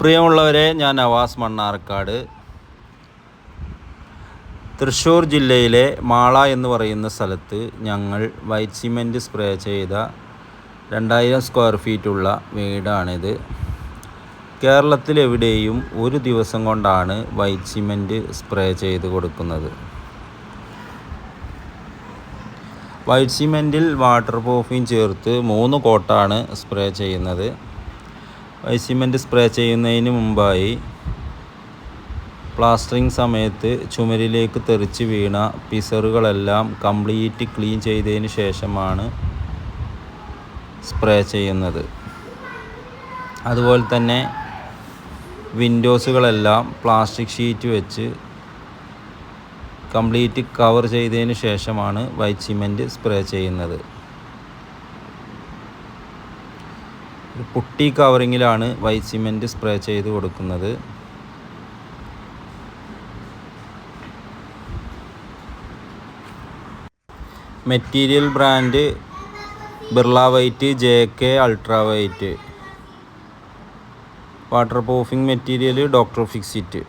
പ്രിയമുള്ളവരെ ഞാൻ നവാസ് മണ്ണാർക്കാട്. തൃശ്ശൂർ ജില്ലയിലെ മാള എന്ന് പറയുന്ന സ്ഥലത്ത് ഞങ്ങൾ വൈറ്റ് സിമെന്റ് സ്പ്രേ ചെയ്ത രണ്ടായിരം സ്ക്വയർ ഫീറ്റുള്ള വീടാണിത്. കേരളത്തിലെവിടെയും ഒരു ദിവസം കൊണ്ടാണ് വൈറ്റ് സിമെന്റ് സ്പ്രേ ചെയ്ത് കൊടുക്കുന്നത്. വൈറ്റ് സിമെന്റിൽ വാട്ടർ പ്രൂഫിങ് ചേർത്ത് മൂന്ന് കോട്ടാണ് സ്പ്രേ ചെയ്യുന്നത്. സിമെന്റ് സ്പ്രേ ചെയ്യുന്നതിന് മുമ്പായി പ്ലാസ്റ്ററിങ് സമയത്ത് ചുമരിലേക്ക് തെറിച്ച് വീണ പിസറുകളെല്ലാം കംപ്ലീറ്റ് ക്ലീൻ ചെയ്തതിന് ശേഷമാണ് സ്പ്രേ ചെയ്യുന്നത്. അതുപോലെ തന്നെ വിൻഡോസുകളെല്ലാം പ്ലാസ്റ്റിക് ഷീറ്റ് വെച്ച് കംപ്ലീറ്റ് കവർ ചെയ്തതിന് ശേഷമാണ് വൈറ്റ് സിമെന്റ് സ്പ്രേ ചെയ്യുന്നത്. ഒരു പുട്ടി കവറിങ്ങിലാണ് വൈറ്റ് സിമെന്റ് സ്പ്രേ ചെയ്ത് കൊടുക്കുന്നത്. Material brand Birla white J K ultra white. Water proofing material doctor Fixit